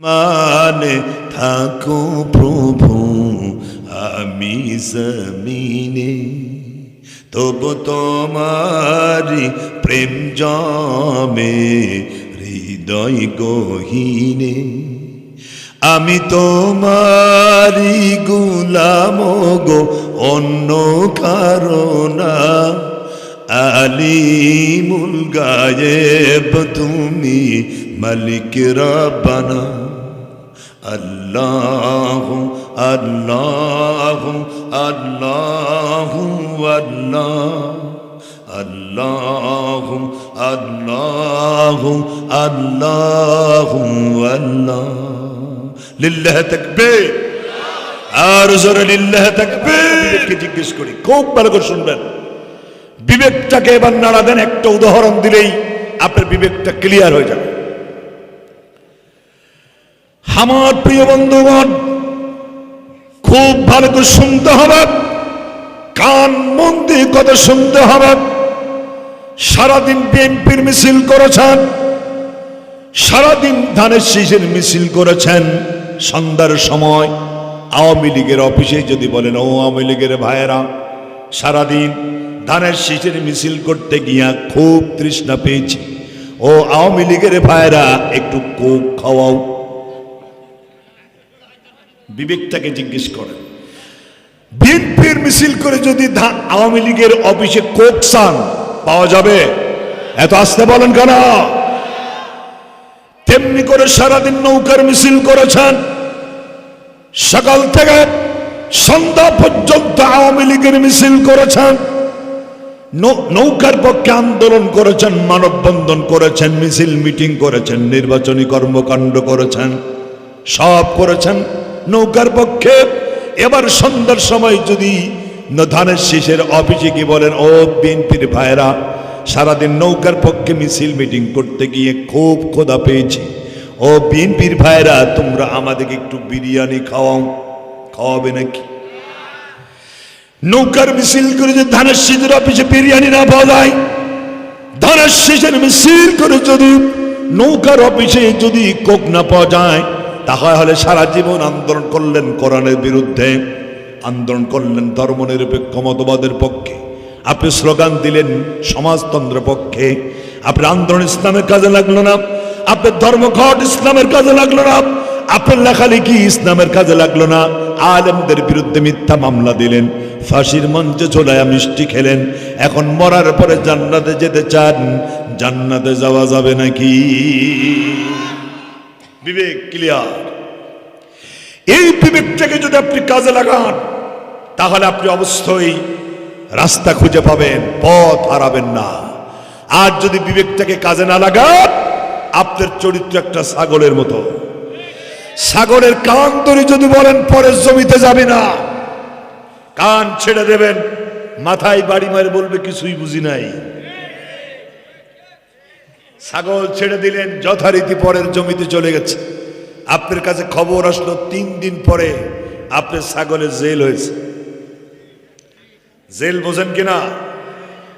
মানে থাকো প্রভু, আমি জমিনে। তবু তোমারি প্রেম জমে, হৃদয় গহীনে। আমি তোমারি গুলাম গো, অন্য কারণা। আলিমুল গায়েব তুমি মালিক রাব্বানা। আল্লাহ আল্লাহ আল্লাহ আল্লাহ اللهم اللهم اللهم الله لله تكبير আর জোরে লিল্লাহ তাকবীরকে জিজ্ঞেস করি, খুব ভালো করে শুনবেন। বিবেকটাকে এবার নাড়া দেন, একটা উদাহরণ দিলেই আপনার বিবেকটা ক্লিয়ার হয়ে যাবে। আমার প্রিয় বন্ধুগণ, খুব ভালো করে শুনতে হবে, কান মন দিয়ে কথা শুনতে হবে। সারাদিন বিএনপির মিছিল করেছেন, সারাদিন ধানের শীষের মিছিল করেছেন। সন্ধ্যার সময় আওয়ামী লীগের অফিসে যদি বলেন, ও আওয়ামী লীগের ভাইয়েরা, সারাদিন ধানের শীষের মিছিল করতে গিয়া খুব তৃষ্ণা পেয়েছি। ও আওয়ামী লীগের ভাইয়েরা, একটু কোক খাওয়াও। বিবেকটাকে জিজ্ঞেস করেন বিএনপির মিছিল করে যদি আওয়ামী লীগের অফিসে কোক চান পাওয়া যাবে, এত আসতে বলেন কেন? তেমনি করে সারাদিন নৌকার মিছিল করেছেন। সকাল থেকে সন্ধ্যা পর্যন্ত আওয়ামী লীগের মিছিল করেছেন। নৌকার পক্ষে আন্দোলন করেছেন, মানববন্ধন করেছেন, মিছিল মিটিং করেছেন, নির্বাচনী কর্মকাণ্ড করেছেন, সব করেছেন। নৌকার পক্ষে। এবার সন্ধ্যার সময় যদি ধানের শীষের অফিসে কি বলেন, ও বিএনপির ভাইরা সারাদিন নৌকার পক্ষে মিছিল মিটিং করতে গিয়ে খুব ক্ষোধা পেয়েছি। ও বিএনপির ভাইরা তোমরা আমাদেরকে একটু বিরিয়ানি খাওয়াও। খাওয়াবে নাকি? নৌকার মিছিল করে যে ধানের শীষের অফিসে বিরিয়ানি না পাওয়া যায়, ধানের শীষের মিছিল করে যদি নৌকার অফিসে যদি কোক না পাওয়া যায় তাহলে সারা জীবন আন্দোলন করলেন কোরআনের বিরুদ্ধে, আন্দোলন করলেন ধর্মনিরপেক্ষ মতবাদের পক্ষে। আপনি স্লোগান দিলেন সমাজতন্ত্রের পক্ষে। আপনার আন্দোলন ইসলামের কাজে লাগল না, আপনার ধর্মঘট ইসলামের কাজে লাগল না, আপনার লেখালেখি ইসলামের কাজে লাগল না। আলেমদের বিরুদ্ধে মিথ্যা মামলা দিলেন, ফাঁসির মঞ্চে চলায় মিষ্টি খেলেন। এখন মরার পরে জান্নাতে যেতে চান, জান্নাতে যাওয়া যাবে নাকি? বিবেক ক্লিয়ার। এই বিবেকটাকে যদি আপনি কাজে লাগান, তাহলে আপনি অবশ্যই রাস্তা খুঁজে পাবেন, পথ হারাবেন না। আর যদি বিবেকটাকে কাজে না লাগান, আপনার চরিত্র একটা ছাগলের মতো। সাগরের কান ধরে যদি বলেন পরের জমিতে যাবে না। কান ছেড়ে দেবেন, মাথায় বাড়ি মারে বলবে, কিছুই বুঝি নাই। ছাগল ছেড়ে দিলেন, যথারীতি পরের জমিতে চলে গেছে। আপনার কাছে খবর আসলো, তিন দিন পরে আপনার ছাগলের জেল হয়েছে। জেল বোঝেন কিনা?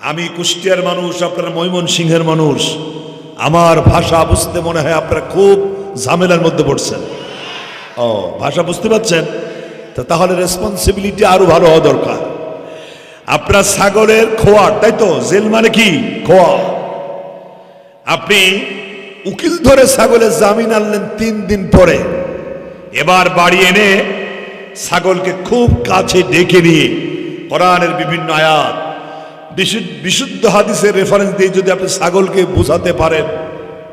আমি কুষ্টিয়ার মানুষ, আপনারা ময়মন সিংহের মানুষ। আমার ভাষা বুঝতে মনে হয় আপনারা খুব ঝামেলার মধ্যে পড়ছেন। ও, ভাষা বুঝতে পারছেন? তো তাহলে রেসপন্সিবিলিটি আরও ভালো হওয়া দরকার। আপনার ছাগলের খোয়ার, তাই তো? জেল মানে কি? খোয়া। আপনি উকিল ধরে ছাগলের জামিন আনলেন তিন দিন পরে। এবার বাড়ি এনে ছাগলকে খুব কাছে ডেকে নিয়ে কোরআনের বিভিন্ন আয়াত বিশুদ্ধ বিশুদ্ধ হাদিসের রেফারেন্স দিয়ে যদি আপনি ছাগলকে বোঝাতে পারেন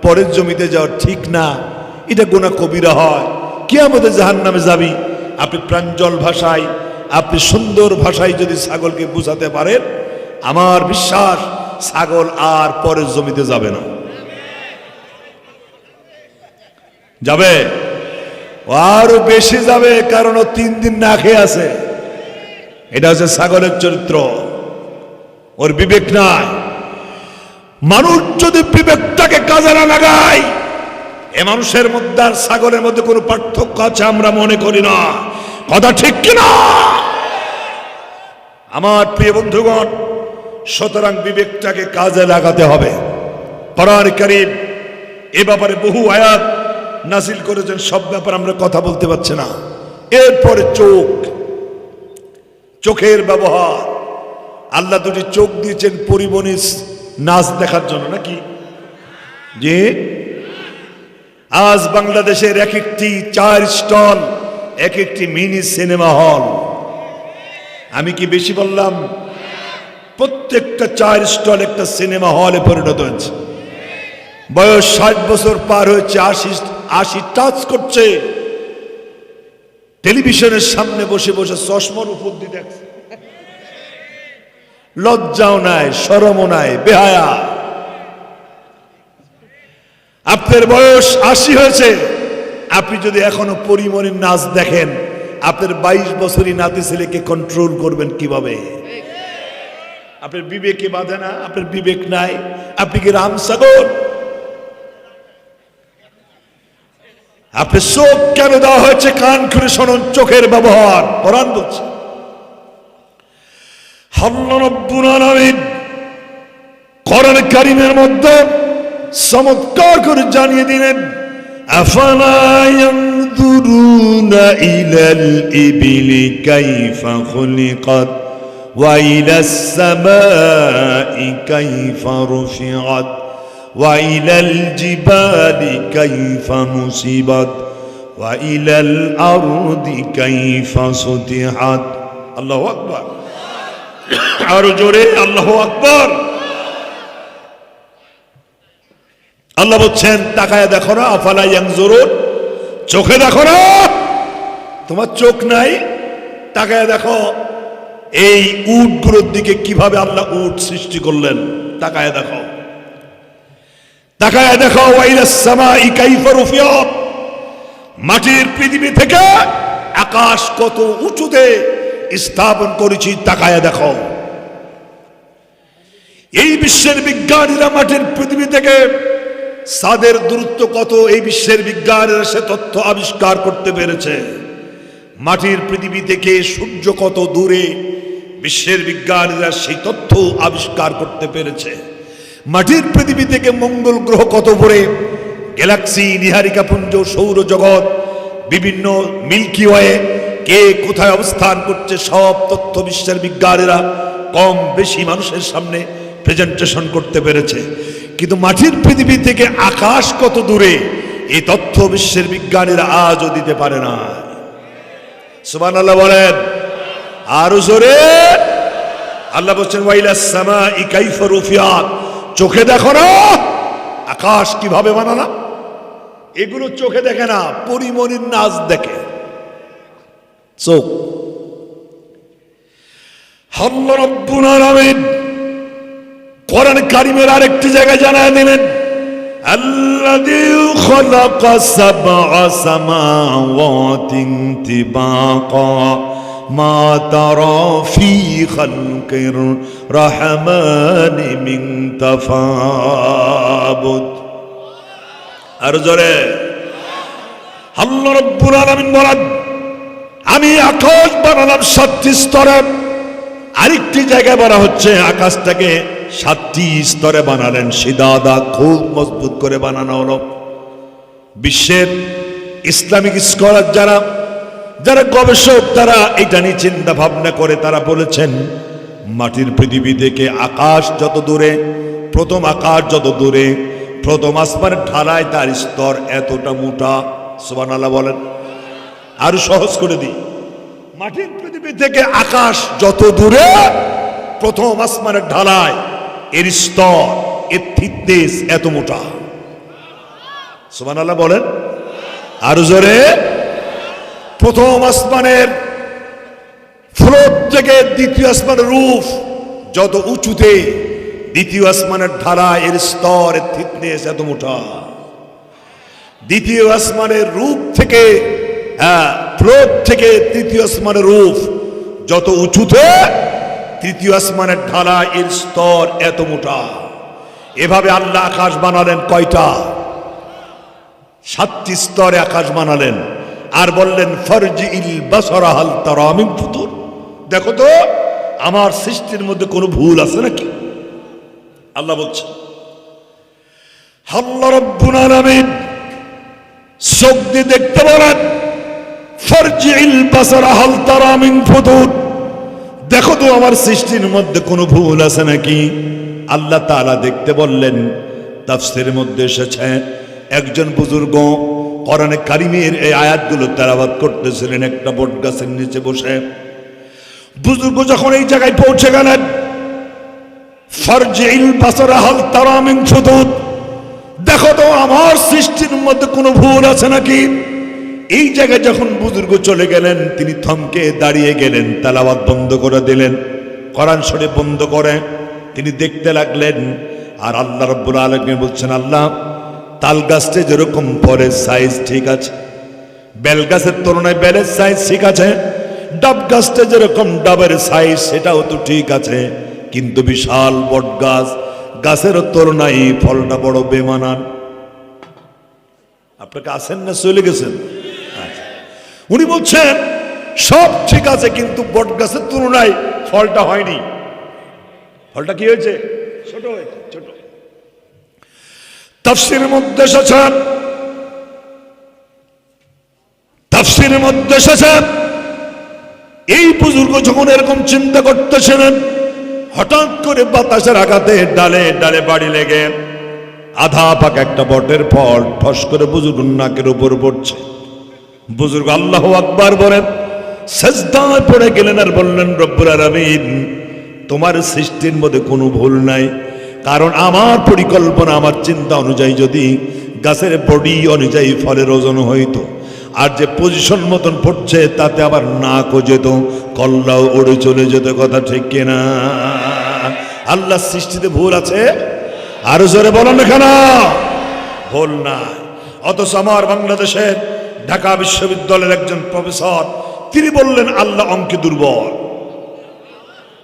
পরের জমিতে যাওয়া ঠিক না এটা গোনা কবিরা হয়। কে আমাদের জাহান নামে যাবি। আপনি প্রাঞ্জল ভাষায় আপনি সুন্দর ভাষায় যদি ছাগলকে বোঝাতে পারেন আমার বিশ্বাস ছাগল আর পরের জমিতে যাবে না। যাবে? আরও বেশি যাবে, কারণ ও তিন দিন না খেয়ে আছে। এটা হচ্ছে ছাগলের চরিত্র। ওর বিবেক নাই। মানুষ যদি বিবেকটাকে কাজে না লাগায়, এ মানুষের মধ্যে আর সাগরের মধ্যে কোনো পার্থক্য আছে আমরা মনে করি না। কথা ঠিক কিনা? আমার প্রিয় বন্ধুগণ, সুতরাং বিবেকটাকে কাজে লাগাতে হবে। কোরআন করিম এ ব্যাপারে বহু আয়াত নাজিল করেছেন, সব ব্যাপার আমরা কথা বলতে পারছি না। এরপরে চোখ, চোখের ব্যবহার। আল্লাহ দুটি চোখ দিয়েছেন পরিমণির নাচ দেখার জন্য, নাকি? যে আজ বাংলাদেশের এক একটি চার স্টল এক একটি মিনি সিনেমা হল। আমি কি বেশি বললাম? প্রত্যেকটা চার স্টল একটা সিনেমা হলে পরিণত হয়েছে। বয়স ষাট বছর পার হয়েছে, আশি আশি টাচ করছে। টেলিভিশনের সামনে বসে বসে চশমার উপর দিয়ে দেখছে। লজ্জাও নাই সরমও নাই, বেহায়া। আপনার বয়স আশি হয়েছে। আপনি যদি এখনও পরিমণির নাচ দেখেন, আপনার বাইশ বছরই নাতি ছেলেকে কন্ট্রোল করবেন কীভাবে? আপনার বিবেকে বাঁধে না, আপনার বিবেক নাই। আপনি কি রামসাগর? আপনি চোখ কেন দেওয়া হয়েছে কান খুলে শোনুন চোখের ব্যবহার কোরআন বলছে আল্লাহ রব্বুল আলামিন কোরআন কারিমের মধ্যে চমৎকার করে জানিয়ে দিলেন আফালা ইয়ানজুরুনা ইলাল ইবিলি কাইফা খুলিকাত وإلى السماء كيف رفعت وإلى الجبال كيف نصبت وإلى الأرض كيف سطحت الله أكبر আরো জোরে আল্লাহ আকবর আল্লাহ বলছেন তাকায় দেখো না আফালা ইয়াংজুরুন চোখে দেখো না তোমার চোখ নাই তাকায় দেখো এই উটগুলোর দিকে কিভাবে আল্লাহ উট সৃষ্টি করলেন তাকায় দেখো তাকায় দেখো মাটির পৃথিবী থেকে আকাশ কত উঁচুতে স্থাপন করেছি, তাকায় দেখো। এই বিশ্বের বিজ্ঞানীরা মাটির পৃথিবী থেকে সাদের দূরত্ব কত, এই বিশ্বের বিজ্ঞানীরা সে তথ্য আবিষ্কার করতে পেরেছে। মাটির পৃথিবী থেকে সূর্য কত দূরে, বিশ্বের বিজ্ঞানীরা সেই তথ্য আবিষ্কার করতে পেরেছে। মাটির পৃথিবী থেকে মঙ্গল গ্রহ কত ভরে? গ্যালাক্সি, নিহারিকা পুঞ্জ সৌরজগৎ বিভিন্ন মিল্কি ওয়ে, কে কোথায় অবস্থান করছে সব তথ্য বিশ্বের বিজ্ঞানীরা কম বেশি মানুষের সামনে প্রেজেন্টেশন করতে পেরেছে। কিন্তু মাটির পৃথিবী থেকে আকাশ কত দূরে? এই তথ্য বিশ্বের বিজ্ঞানীরা আজও দিতে পারে না। সুবান আল্লাহ বলেন, আরও জোরে। আল্লাহ বলছেন ওয়াইলা সামা ইকাইফা রুফিয়াত। চোখে দেখো না আকাশ কিভাবে বানালাম এগুলো চোখে দেখে না পরিমণির নাচ দেখে চোখ আল্লাহ রব্বুল আলামিন কোরআন কারিমের আরেকটি জায়গায় জানায় দিলেন الذي خلق سبع سماوات طباقا ما ترى في خلق الرحمن من تفاوت আর জোরে আল্লাহ রব্বুল আলামিন বলেন আমি আকাশ বানালাম সাতটি স্তরে আরেকটি জায়গায় বলা হচ্ছে আকাশটাকে সাতটি স্তরে বানালেন সিদাদা খুব মজবুত করে বানানো হলো বিশ্বের ইসলামিক স্কলার যারা যারা গবেষক, তারা এটা নিয়ে চিন্তা ভাবনা করে। তারা বলেছেন, মাটির পৃথিবী থেকে আকাশ যত দূরে, প্রথম আকাশ যত দূরে, প্রথম আসমানের ঢালায় তার স্তর এতটা মোটা। সুবান আল্লাহ বলেন। আরও সহজ করে দিই। মাটির পৃথিবী থেকে আকাশ যত দূরে, প্রথম আসমানের ঢালায় এর স্তর, এর থিকনেস এত মোটা। সুবান আল্লাহ বলেন। আরও জোরে। প্রথম আসমানের ফ্লোর থেকে দ্বিতীয় আসমানের রূপ যত উঁচুতে দ্বিতীয় আসমানের ঢালা এর স্তর এর থিকনেস এত মোটা। দ্বিতীয় আসমানের রূপ থেকে হ্যাঁ ফ্লোর থেকে তৃতীয় আসমানের রূপ যত উঁচুতে তৃতীয় আসমানের ঢালা এর স্তর এত মোটা। এভাবে আল্লাহ আকাশ বানালেন কয়টা? সাতটি স্তরে আকাশ বানালেন। আর বললেন ফরজি ইল বাসরাহাল তারামিম ফুতুর? দেখো তো, আমার সৃষ্টির মধ্যে কোনো ভুল আছে নাকি? আল্লাহ বলছে আল্লাহ রব্বুল আলামিন, চোখ দিয়ে দেখতে বলেন ফারজিল বাসারা, হাল তারা মিন ফুতুর। দেখো তো, আমার সৃষ্টির মধ্যে কোনো ভুল আছে নাকি? আল্লাহ তাআলা দেখতে বললেন, তাফসিরের মধ্যে এসেছে, একজন বুজুর্গ কোরআনে কারিমের এই আয়াতগুলো তেলাওয়াত করতেছিলেন একটা বট গাছের নিচে বসে। বুজুর্গ যখন এই জায়গায় পৌঁছে গেলেন ফারজিল বাসারা হাল তারা মিন দেখো তো, আমার সৃষ্টির মধ্যে কোনো ভুল আছে নাকি? এই জায়গায় যখন বুজুর্গ চলে গেলেন, তিনি থমকে দাঁড়িয়ে গেলেন তালাবাদ বন্ধ করে দিলেন। কোরআন শরীফ বন্ধ করে তিনি দেখতে লাগলেন, আর আল্লাহ রব্বুল আলমী বলছেন, আল্লাহ তাল গাছটা যেরকম পরের সাইজ ঠিক আছে। বেল গাছের তুলনায় বেলের সাইজ ঠিক আছে। ডাব গাছটা যেরকম ডাবের সাইজ সেটাও তো ঠিক আছে। কিন্তু বিশাল বট গাছ, গাছের তুলনায় ফলটা বড় বেমানান। আপনাকে আসেন না চলে গেছেন? আচ্ছা। উনি বলছেন, সব ঠিক আছে, কিন্তু বট গাছের তুলনায় ফলটা হয়নি। ফলটা কি হয়েছে? ছোট হয়েছে, ছোট। তাফসির মধ্যে এসেছেন তাফসির মধ্যে এসেছেন এই বুজুর্গ যখন এরকম চিন্তা করতেছিলেন, হঠাৎ করে বাতাসের আঘাতে ডালে ডালে বাড়ি লেগে আধা পাক একটা বটের ফল ঠস করে বুজুর্গ নাকের উপর পড়ছে। বুজুর্গ আল্লাহ আকবার বলেন, সেজদায় পড়ে গেলেন আর বললেন, রব্বুল আলামিন, তোমার সৃষ্টির মধ্যে কোনো ভুল নাই। কারণ আমার পরিকল্পনা, আমার চিন্তা অনুযায়ী যদি গাছের বডি অনুযায়ী ফলের ওজন হইতো, আর যে পজিশন মতন পড়ছে তাতে আবার নাকও যেত, কল্লাও উড়ে চলে যেত, কথা ঠিক কিনা? আল্লাহ সৃষ্টিতে ভুল আছে? আরও জোরে বলো না কেন? ভুল না অথচ আমার বাংলাদেশের ঢাকা বিশ্ববিদ্যালয়ের একজন প্রফেসর, তিনি বললেন, আল্লাহ অঙ্কে দুর্বল।